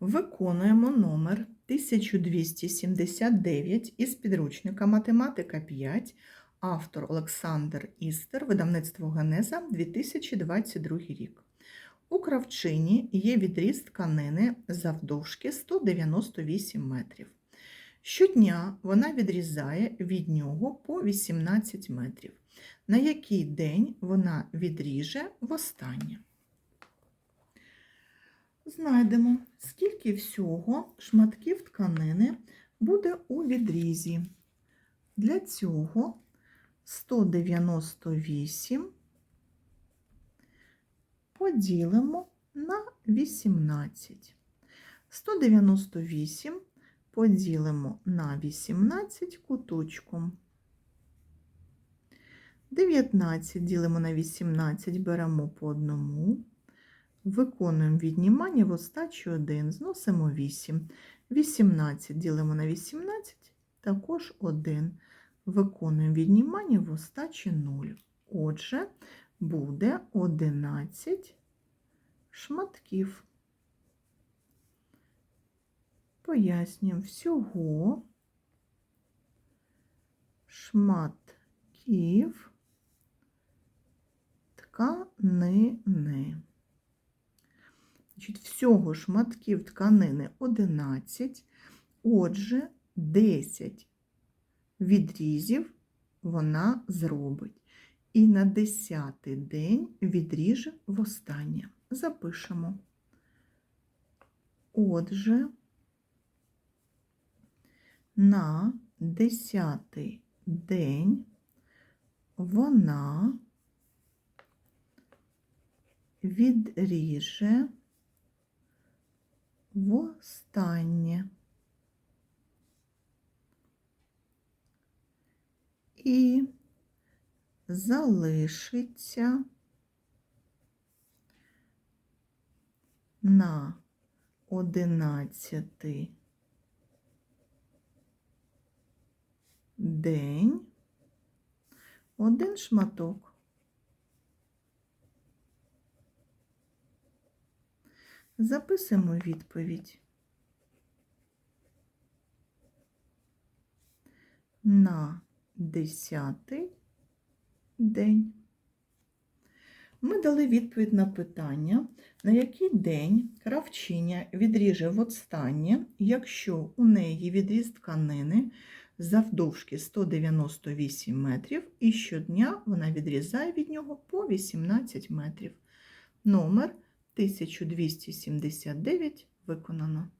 Виконуємо номер 1279 із підручника Математика 5, автор Олександр Істер, видавництво Генеза 2022 рік. У кравчині є відріз тканини завдовжки 198 метрів. Щодня вона відрізає від нього по 18 метрів. На який день вона відріже востаннє? Знайдемо, скільки всього шматків тканини буде у відрізі. Для цього 198 поділимо на 18. 198 поділимо на 18 куточком. 19 ділимо на 18, беремо по одному. Виконуємо віднімання в остачі 1, зносимо 8. 18 ділимо на 18, також 1. Виконуємо віднімання в остачі 0. Отже, буде 11 шматків. Пояснюємо всього шматків тканини. Значить, всього шматків тканини 11, отже, 10 відрізів вона зробить. І на 10 день відріже востаннє. Запишемо. Отже, на 10 день вона відріже востаннє. І залишиться на одинадцятий день один шматок. Записуємо відповідь. На десятий день. Ми дали відповідь на питання, на який день кравчиня відріже востаннє, якщо у неї відріз тканини завдовжки 198 метрів, і щодня вона відрізає від нього по 18 метрів. Номер 1279 виконано.